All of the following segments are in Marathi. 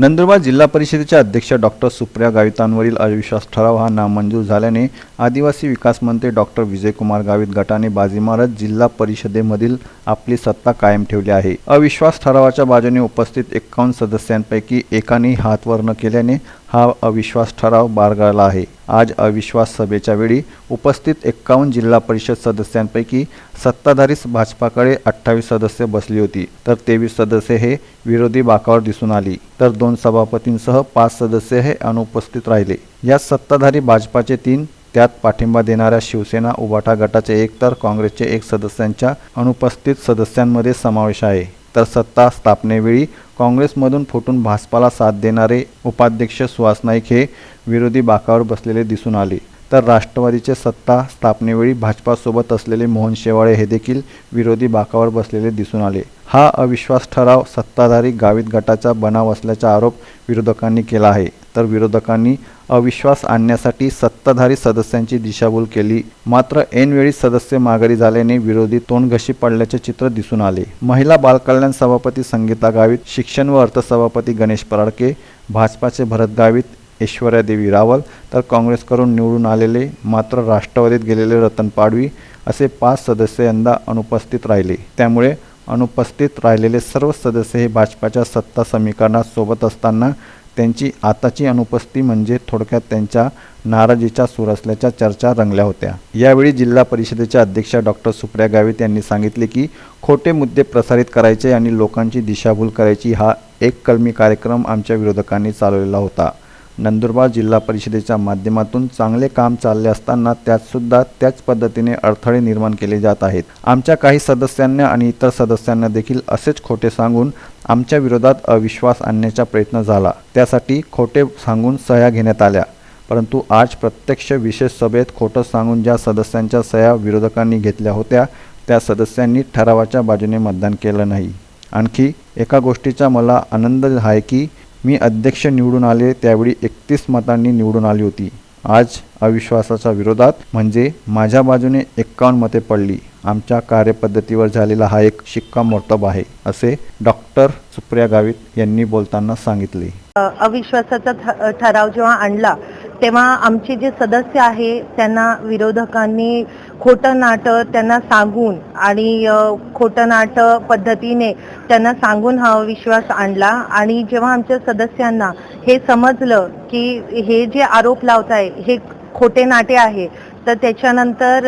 नंदुरबार जिल्हा परिषदेच्या अध्यक्ष डॉक्टर सुप्रिया गावितांवरील अविश्वास ठराव हा नामंजूर झाल्याने आदिवासी विकास मंत्री डॉक्टर विजयकुमार गावित गटाने बाजी मारत जिल्हा परिषदेमधील आपली सत्ता कायम ठेवली आहे. अविश्वास ठरावाच्या बाजूने उपस्थित एकावन्न सदस्यांपैकी एकाने हात वर न केल्याने हा अविश्वास ठराव बारगळला आहे. आज अविश्वास सभेच्या वेळी उपस्थित एक्कावन्न जिल्हा परिषद सदस्यांपैकी सत्ताधारीच भाजपाकडे अठ्ठावीस सदस्य बसली होती. तर तेवीस सदस्य हे विरोधी बाकावर दिसून आली. तर दोन सभापतींसह पाच सदस्य हे अनुपस्थित राहिले. या सत्ताधारी भाजपाचे तीन त्यात पाठिंबा देणाऱ्या शिवसेना उबाटा गटाचे एक तर काँग्रेसचे एक सदस्यांच्या अनुपस्थित सदस्यांमध्ये समावेश आहे. तर सत्ता स्थापनेवेळी काँग्रेसमधून फुटून भाजपाला साथ देणारे उपाध्यक्ष सुहास नाईक हे विरोधी बाकावर बसलेले दिसून आले. तर राष्ट्रवादीचे सत्ता स्थापनेवेळी भाजपासोबत असलेले मोहन शेवाळे हे देखील विरोधी बाकावर बसलेले दिसून आले. हा अविश्वास ठराव सत्ताधारी गावित गटाचा बनाव असल्याचा आरोप विरोधकांनी केला आहे. तर विरोधकांनी अविश्वास आणण्यासाठी सत्ताधारी सदस्यांची दिशाभूल केली. मात्र ऐनवेळी सदस्य माघारी झाल्याने विरोधी तोंडघशी पडल्याचे चित्र दिसून आले. महिला बालकल्याण सभापती संगीता गावित शिक्षण व अर्थ सभापती गणेश पराडके भाजपाचे भरत गावित ऐश्वर्या देवी रावल तर काँग्रेसकडून निवडून आलेले मात्र राष्ट्रवादीत गेलेले रतन पाडवी असे पाच सदस्य यंदा अनुपस्थित राहिले. त्यामुळे अनुपस्थित राहिलेले सर्व सदस्य हे भाजपाच्या सत्ता समीकरणात सोबत असताना त्यांची आताची अनुपस्थिती म्हणजे थोडक्यात त्यांच्या नाराजीचा सूर असल्याच्या चर्चा रंगल्या होत्या. यावेळी जिल्हा परिषदेच्या अध्यक्षा डॉक्टर सुप्रिया गावित यांनी सांगितले की खोटे मुद्दे प्रसारित करायचे आणि लोकांची दिशाभूल करायची हा एक कलमी कार्यक्रम आमच्या विरोधकांनी चालवलेला होता. नंदुरबार जिल्हा परिषदेच्या माध्यमातून चांगले काम चालले असताना त्यातसुद्धा त्याच पद्धतीने अडथळे निर्माण केले जात आहेत. आमच्या काही सदस्यांना आणि इतर सदस्यांना देखील असेच खोटे सांगून आमच्या विरोधात अविश्वास आणण्याचा प्रयत्न झाला. त्यासाठी खोटे सांगून सह्या घेण्यात आल्या. परंतु आज प्रत्यक्ष विशेष सभेत खोटं सांगून ज्या सदस्यांच्या सह्या विरोधकांनी घेतल्या होत्या त्या सदस्यांनी ठरावाच्या बाजूने मतदान केलं नाही. आणखी एका गोष्टीचा मला आनंद आहे की मी अध्यक्ष निवडून आले त्यावेळी एकतीस मतांनी निवडून आली होती. आज अविश्वासाच्या विरोधात म्हणजे माझ्या बाजूने एक्कावन्न मते पडली. आमच्या कार्यपद्धतीवर झालेला हा एक शिक्कामोर्तब आहे असे डॉक्टर सुप्रिया गावित यांनी बोलताना सांगितले. अविश्वासाचा ठराव जेव्हा आणला तेव्हा आमचे जे सदस्य आहे त्यांना विरोधकांनी खोटं नाटं त्यांना सांगून आणि खोटं नाटं पद्धतीने त्यांना सांगून हा विश्वास आणला. आणि जेव्हा आमच्या सदस्यांना हे समजलं की हे जे आरोप लावत आहे हे खोटे नाटे आहे तर त्याच्यानंतर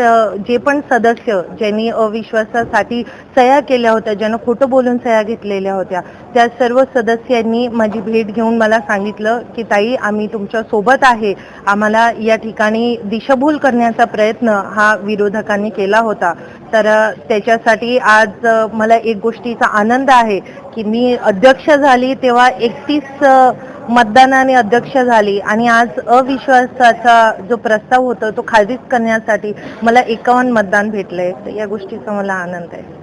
जे पण सदस्य ज्यांनी अविश्वासासाठी सह्या केल्या होत्या ज्यांना खोटं बोलून सह्या घेतलेल्या होत्या त्या सर्व सदस्यांनी माझी भेट घेऊन मला सांगितलं की ताई आम्ही तुमच्यासोबत आहे. आम्हाला या ठिकाणी दिशाभूल करण्याचा प्रयत्न हा विरोधकांनी केला होता. तर त्याच्यासाठी आज मला एक गोष्टीचा आनंद आहे की मी अध्यक्ष झाली तेव्हा एकतीस मतदानाने अध्यक्ष झाली आणि आज अविश्वासाचा जो प्रस्ताव होता तो खारिज करण्यासाठी मला एकावन्न मतदान भेटलंय. तर या गोष्टीचा मला आनंद आहे.